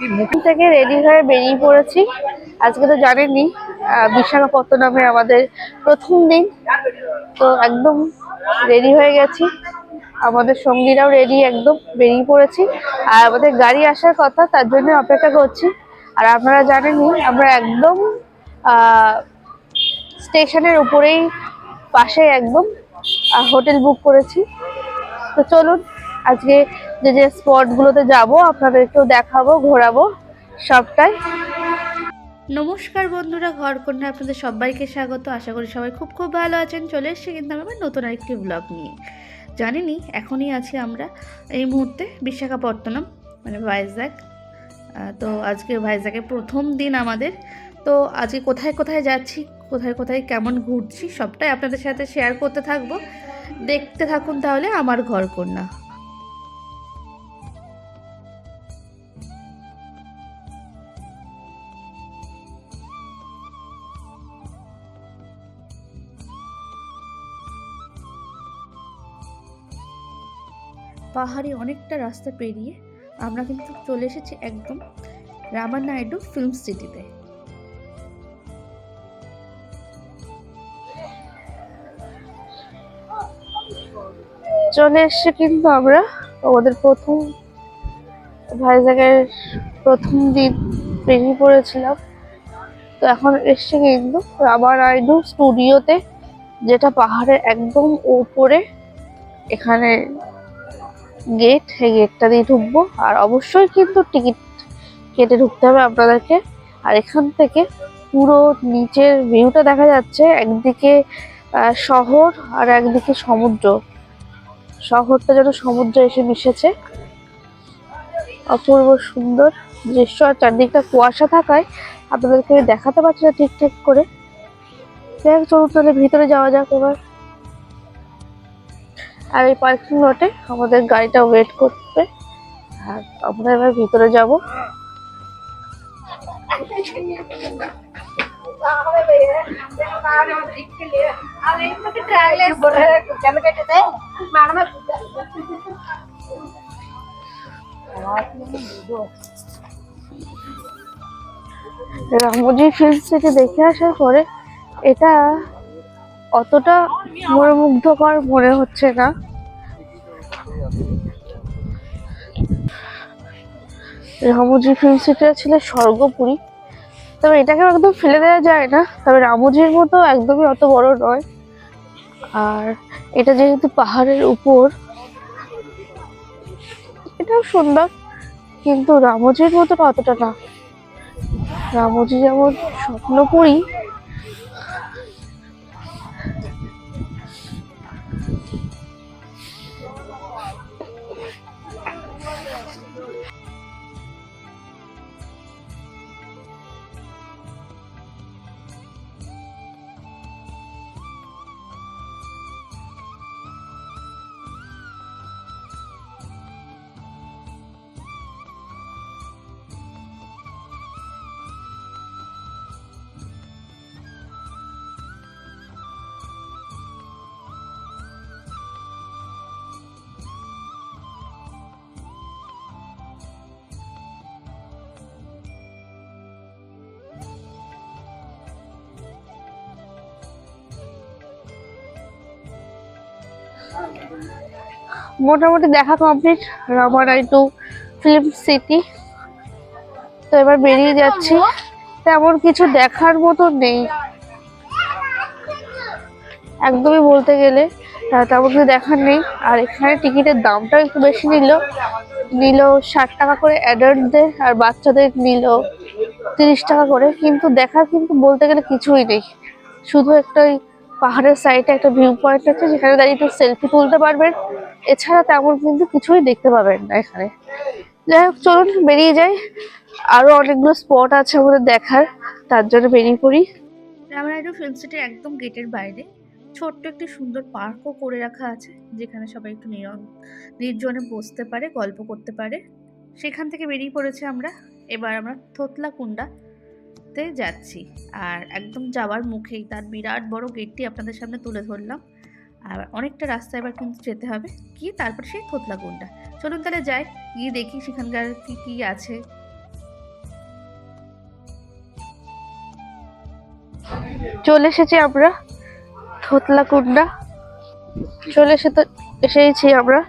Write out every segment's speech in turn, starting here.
থেকে রেডি হয়ে বেরিয়ে পড়েছি। আজকে তো জানেনই আহ, বিশাখাপত্তনমে আমাদের প্রথম দিন। তো একদম রেডি হয়ে গেছি। আমাদের সঙ্গীরাও রেডি একদম বেরিয়ে পড়েছি। আর আমাদের গাড়ি আসার কথা তার জন্য অপেক্ষা করছি। আর আপনারা জানেনই আমরা একদম স্টেশনের উপরেই পাশে একদম হোটেল বুক করেছি। তো চলুন আজকে যে যে স্পটগুলোতে যাব, আপনাদেরকেও দেখাবো, ঘোরাবো সবটাই। নমস্কার বন্ধুরা ঘর কন্যা আপনাদের সবাইকে স্বাগত। আশা করি সবাই খুব খুব ভালো আছেন। চলে এসেছি কিন্তু আমি আমার নতুন আরেকটি ব্লগ নিয়ে। জানেনই এখনই আছি আমরা। এই মুহূর্তে বিশাখাপত্তনম মানে ভাইজ্যাক তো আজকে ভাইজ্যাকের প্রথম দিন আমাদের। তো আজকে কোথায় কোথায় যাচ্ছি, কোথায় কোথায় কেমন ঘুরছি, সবটাই আপনাদের সাথে শেয়ার করতে থাকব। দেখতে থাকুন তাহলে আমার ঘর কন্যা পাহাড়ি অনেকটা রাস্তা পেরিয়ে আমরা কিন্তু চলে এসেছি একদম রামানাইডু ফিল্ম সিটিতে চলে এসছে কিন্তু আমরা আমাদের প্রথম ভাইজাগের প্রথম দিন বেরিয়ে পড়েছিলাম। তো এখন এসছে কিন্তু রামানাইডু স্টুডিওতে যেটা পাহাড়ের একদম উপরে এখানে গেট এই গেটটা দিয়ে ঢুকবো। আর অবশ্যই কিন্তু টিকিট কেটে ঢুকতে হবে আপনাদেরকে। আর এখান থেকে পুরো নিচের ভিউটা দেখা যাচ্ছে একদিকে শহর আর একদিকে সমুদ্র। শহরটা যেন সমুদ্রে এসে মিশেছে। অপূর্ব সুন্দর দৃশ্য। আর চারদিকটা কুয়াশা থাকায় আপনাদেরকে দেখাতে পারছি না ঠিকঠাক করে। হোক, চলুন তাহলে ভিতরে যাওয়া যাক এবার। আর এই পার্কিং লটে আমাদের গাড়িটা ওয়েট করবে আর আমরা এবার ভিতরে যাব। রামজি ফিল্ম সিটি দেখে আসার পরে এটা অতটা মনোমুগ্ধকর মনে হচ্ছে না। রামজি ফিল্ম সিটিটা ছিল স্বর্গপুরী। তবে এটাকে একদম ফেলে দেওয়া যায় না। তবে রামজির মতো একদমই অত বড় নয়। আর এটা যেহেতু পাহাড়ের উপর, এটাও সুন্দর। কিন্তু রামজির মতো অতটা না। রামজি যেমন স্বপ্নপুরী মোটামুটি দেখা কমপ্লিট রামারাই টু ফিল্ম সিটি তো এবার বেরিয়ে যাচ্ছি। তেমন কিছু দেখার মতো নেই। একদমই বলতে গেলে তেমন কিছু দেখার নেই। আর এখানে টিকিটের দামটাও একটু বেশি নিল। নিল ষাট টাকা করে অ্যাডাল্টদের আর বাচ্চাদের নিল তিরিশ টাকা করে। কিন্তু দেখার কিন্তু বলতে গেলে কিছুই নেই। শুধু একটা পাহাড়ের সাইডে একটা ভিউ পয়েন্ট আছে যেখানে দাঁড়িয়ে একটু সেলফি তুলতে পারবেন। এছাড়া তেমন কিন্তু কিছুই দেখতে পাবেন না এখানে। যাই হোক, চলুন বেরিয়ে যাই। আরও অনেকগুলো স্পট আছে আমাদের দেখার, তার জন্য বেরিয়ে পড়ি। রামানাইডু ফিল্ম সিটির একদম গেটের বাইরে। ছোট্ট একটি সুন্দর পার্কও করে রাখা আছে, যেখানে সবাই একটু নির্জনে বসতে পারে, গল্প করতে পারে। সেখান থেকে বেরিয়ে পড়েছে আমরা। এবার আমরা থতলা ঘুরতে যাচ্ছি। আর একদম যাওয়ার মুখেই তার বিরাট বড় গেটটি আপনাদের সামনে তুলে ধরলাম। আর অনেকটা রাস্তা এবার কিন্তু যেতে হবে। কি তারপর সেই খোতলা গুন্ডা। চলুন তাহলে যাই, গিয়ে দেখি সেখানকার কি কি আছে। চলে এসেছি আমরা, থোতলা কুন্ডা। চলে এসে তো, এসেইছি আমরা,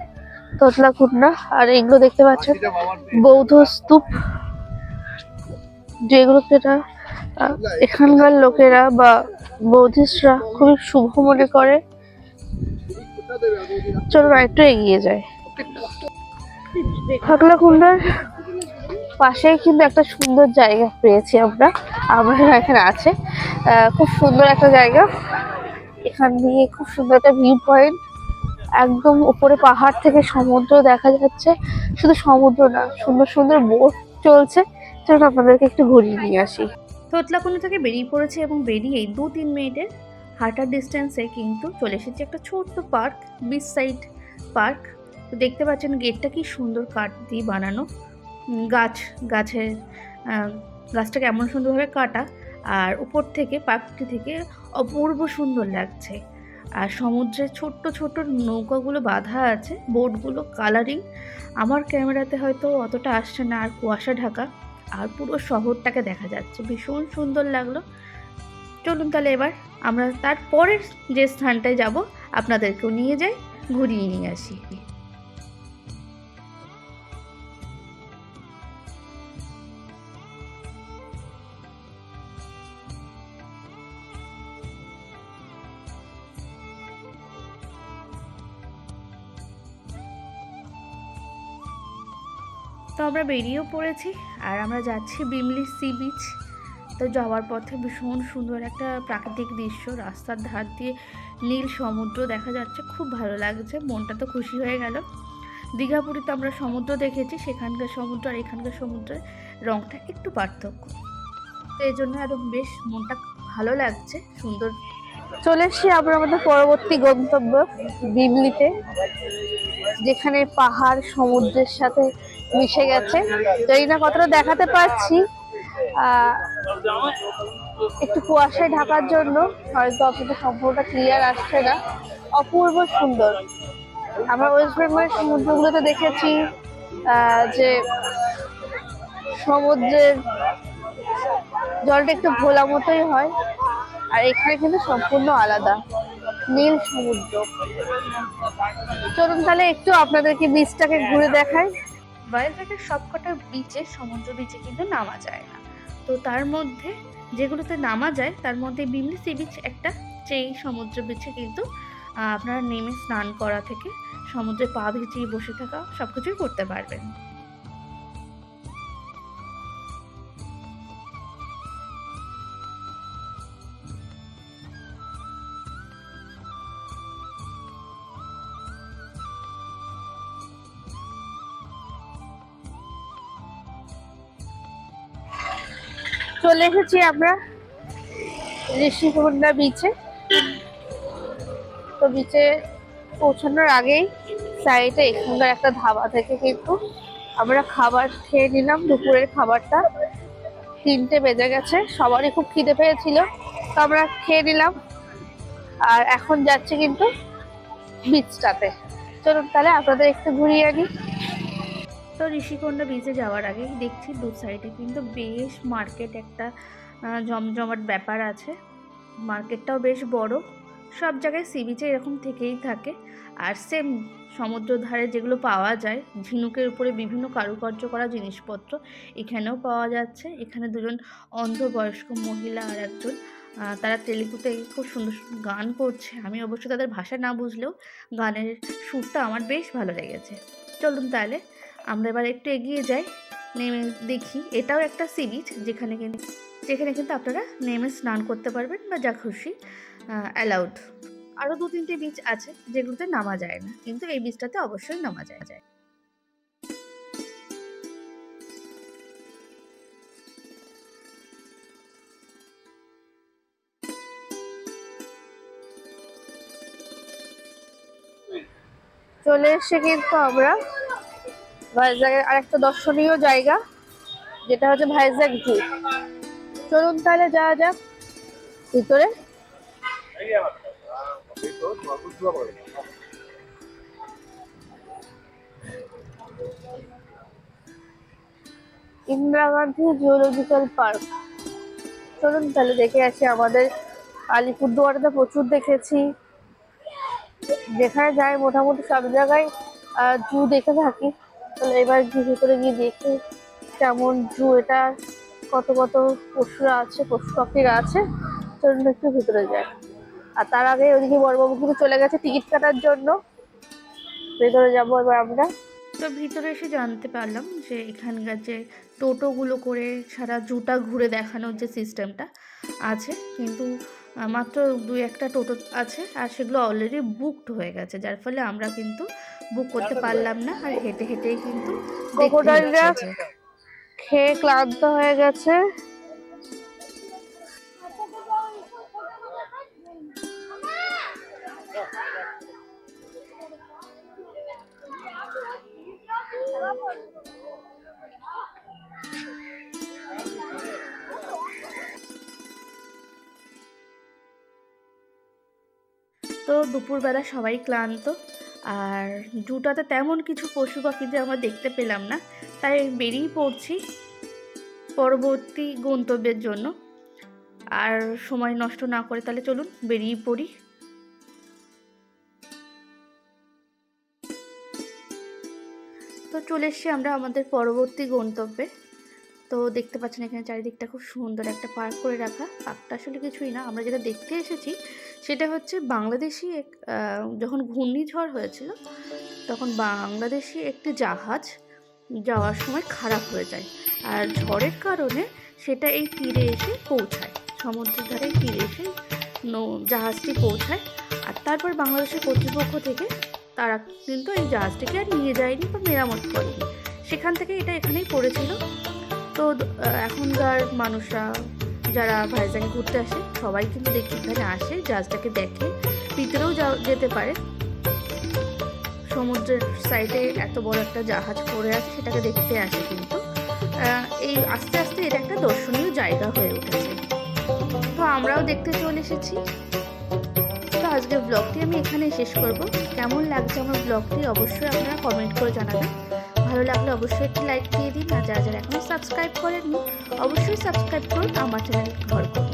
থোতলা কুন্ডা। আর এগুলো দেখতে পাচ্ছেন, বৌদ্ধ স্তূপ। এরা, আহ, এখানকার লোকেরা বা বৌদ্ধিস্টরা খুবই শুভ মনে করে। চলো একটু এগিয়ে যায় থাকলা কুন্ডার পাশেই কিন্তু একটা সুন্দর জায়গা পেয়েছি আমরা। আমাদের এখানে আছে। খুব সুন্দর একটা জায়গা। এখান দিয়ে খুব সুন্দর একটা ভিউ পয়েন্ট একদম উপরে পাহাড় থেকে সমুদ্র দেখা যাচ্ছে। শুধু সমুদ্র না সুন্দর সুন্দর বোট চলছে। চলুন আপনাদেরকে একটু ঘুরিয়ে নিয়ে আসি। তোতলাকুন্ড থেকে বেরিয়ে পড়েছে এবং বেরিয়েই দু তিন মিনিটের হাঁটার ডিস্টেন্সে কিন্তু চলে এসেছে একটা ছোট্ট পার্ক বিচ সাইড পার্ক দেখতে পাচ্ছেন গেটটা কি সুন্দর কাঠ দিয়ে বানানো। গাছ গাছের আহ, গাছটা কেমন সুন্দরভাবে কাটা আর উপর থেকে পার্কটি থেকে অপূর্ব সুন্দর লাগছে। আর সমুদ্রে ছোট্ট ছোট্ট নৌকাগুলো বাঁধা আছে বোটগুলো কালারিং আমার ক্যামেরাতে হয়তো অতটা আসছে না আর কুয়াশা ঢাকা। আর পুরো শহরটাকে দেখা যাচ্ছে। ভীষণ সুন্দর লাগল। চলুন তাহলে এবার আমরা তারপরের যে স্থানটায় যাব, আপনাদেরকেও নিয়ে যাই, ঘুরিয়ে নিয়ে আসি। তো আমরা বেরিয়েও পড়েছি আর আমরা যাচ্ছি বিমলি সি বিচ। তো যাওয়ার পথে ভীষণ সুন্দর একটা প্রাকৃতিক দৃশ্য। রাস্তার ধার দিয়ে নীল সমুদ্র দেখা যাচ্ছে, খুব ভালো লাগছে, মনটা তো খুশি হয়ে গেল। দীঘাপুরীতে আমরা সমুদ্র দেখেছি, সেখানকার সমুদ্র আর এখানকার সমুদ্রের রঙটা একটু পার্থক্য। তো এই জন্য আরও বেশ মনটা ভালো লাগছে, সুন্দর চলে এসেছি আমরা আমাদের পরবর্তী গন্তব্য বিমলিতে যেখানে পাহাড় সমুদ্রের সাথে মিশে গেছে। জানি না কতটা দেখাতে পারছি একটু কুয়াশায় ঢাকার জন্য, হয়তো আপনাদের সম্পূর্ণটা ক্লিয়ার আসছে না। অপূর্ব সুন্দর। আমরা ওয়েস্ট বেঙ্গলের সমুদ্রগুলোতে দেখেছি যে সমুদ্রের জলটা একটু ভোলা মতোই হয়। আর এখানে কিন্তু সম্পূর্ণ আলাদা। নীল সমুদ্র। চলুন তাহলে একটু আপনাদেরকে বীজটাকে ঘুরে দেখাই। ভাইজ্যাকের সবকটা বিচে সমুদ্র বিচে কিন্তু নামা যায় না। তো তার মধ্যে যেগুলোতে নামা যায়, তার মধ্যে বিমলি সি বিচ একটা সেই সমুদ্র বিচে কিন্তু আপনারা নেমে স্নান করা থেকে সমুদ্রে পা ভিজিয়ে বসে থাকা সব কিছুই করতে পারবেন। চলে এসেছি আমরা ঋষিকন্যা বিচে তো বিচে পৌঁছানোর আগেই সাইডে এখানকার একটা ধাবা থেকে কিন্তু আমরা খাবার খেয়ে নিলাম, দুপুরের খাবারটা। তিনটে বেজে গেছে, সবারই খুব খিদে পেয়েছিল, তো আমরা খেয়ে নিলাম। আর এখন যাচ্ছে কিন্তু বিচটাতে চলুন তাহলে আপনাদের একটু ঘুরিয়ে আনি। তো ঋষিকন্যা বিচে যাওয়ার আগে দেখছি দু সাইডে কিন্তু বেশ মার্কেট একটা জমজমাট ব্যাপার আছে। মার্কেটটাও বেশ বড়। সব জায়গায় সি বিচে এরকম থেকেই থাকে। আর সেম সমুদ্র ধারে যেগুলো পাওয়া যায়, ঝিনুকের উপরে বিভিন্ন কারুকার্য করা জিনিসপত্র এখানেও পাওয়া যাচ্ছে। এখানে দুজন অন্ধবয়স্ক মহিলা আর একজন তারা তেলেগুতে খুব সুন্দর সুন্দর গান করছে। আমি অবশ্য তাদের ভাষা না বুঝলেও গানের সুরটা আমার বেশ ভালো লেগেছে। চলুন তাহলে আমরা এবার একটু এগিয়ে যাই, নেমে দেখি। এটাও একটা সি বিচ যেখানে কিন্তু যেখানে কিন্তু আপনারা নেমে স্নান করতে পারবেন বা যা খুশি অ্যালাউড আরও দু তিনটে বিচ আছে যেগুলোতে নামা যায় না, কিন্তু এই বিচটাতে অবশ্যই নামা যায় যায়। চলে এসে কিন্তু আমরা ভাইজ্যাগের আরেকটা দর্শনীয় জায়গা, যেটা হচ্ছে ভাইজ্যাগ জু চলুন তাহলে যাওয়া যাক ভিতরে। ইন্দিরা গান্ধী জিওলজিক্যাল পার্ক চলুন তাহলে দেখে আসি আমাদের আলিপুরদুয়ারে তো প্রচুর দেখেছি। যেখানে যাই, মোটামুটি সব জায়গায় জু দেখে থাকি। তাহলে এবার ভিতরে গিয়ে দেখি কেমন জু এটা, কত কত পশুরা আছে, পশু পাখিরা আছে। চলুন একটু ভিতরে যাই। আর তার আগে ওদিকে বড়বাবু কিন্তু চলে গেছে টিকিট কাটার জন্য। ভেতরে যাব এবার আমরা। তো ভিতরে এসে জানতে পারলাম যে এখানকার যে টোটোগুলো করে সারা জুটা ঘুরে দেখানোর যে সিস্টেমটা আছে, কিন্তু মাত্র দু একটা টোটো আছে আর সেগুলো অলরেডি বুকড হয়ে গেছে যার ফলে আমরা কিন্তু বুক করতে পারলাম না আর হেঁটে হেঁটেই কিন্তু। খেয়ে ক্লান্ত হয়ে গেছে তো দুপুরবেলা সবাই ক্লান্ত। আর জুটাতে তেমন কিছু পশু পাখিদের আমরা দেখতে পেলাম না, তাই বেরিয়ে পড়ছি পরবর্তী গন্তব্যের জন্য। আর সময় নষ্ট না করে তাহলে চলুন বেরিয়ে পড়ি। তো চলে এসছি আমরা আমাদের পরবর্তী গন্তব্যে। তো দেখতে পাচ্ছেন এখানে চারিদিকটা খুব সুন্দর একটা পার্ক করে রাখা। পার্কটা আসলে কিছুই না, আমরা যেটা দেখতে এসেছি সেটা হচ্ছে বাংলাদেশি এক যখন ঘূর্ণিঝড় হয়েছিল তখন বাংলাদেশি একটি জাহাজ যাওয়ার সময় খারাপ হয়ে যায় আর ঝড়ের কারণে সেটা এই তীরে এসে পৌঁছায়, সমুদ্রের ধারে তীরে এসে নৌ- জাহাজটি পৌঁছায় আর তারপর বাংলাদেশের কর্তৃপক্ষ থেকে তারা কিন্তু এই জাহাজটিকে আর নিয়ে যায়নি বা মেরামত করেনি। সেখান থেকে এটা এখানেই পড়েছিল। তো এখনকার মানুষরা যারা ভাইজাকে ঘুরতে আসে, সবাই কিন্তু দেখি এখানে আসে, জাহাজটাকে দেখে। ভিতরেও যেতে পারে। সমুদ্রের সাইডে এত বড় একটা জাহাজ পড়ে আছে, সেটাকে দেখতে আসে কিন্তু। এই আস্তে আস্তে এটা একটা দর্শনীয় জায়গা হয়ে উঠেছে। তো আমরাও দেখতে চলে এসেছি। তো আজকের ব্লগটি আমি এখানে শেষ করব। কেমন লাগছে আমার ব্লগটি অবশ্যই আপনারা কমেন্ট করে জানাবেন। ভালো লাগলে অবশ্যই একটি লাইক দিয়ে দিন। আর যারা যারা এখনও সাবস্ক্রাইব করেননি, অবশ্যই সাবস্ক্রাইব করুন আমার চ্যানেল ঘর করুন।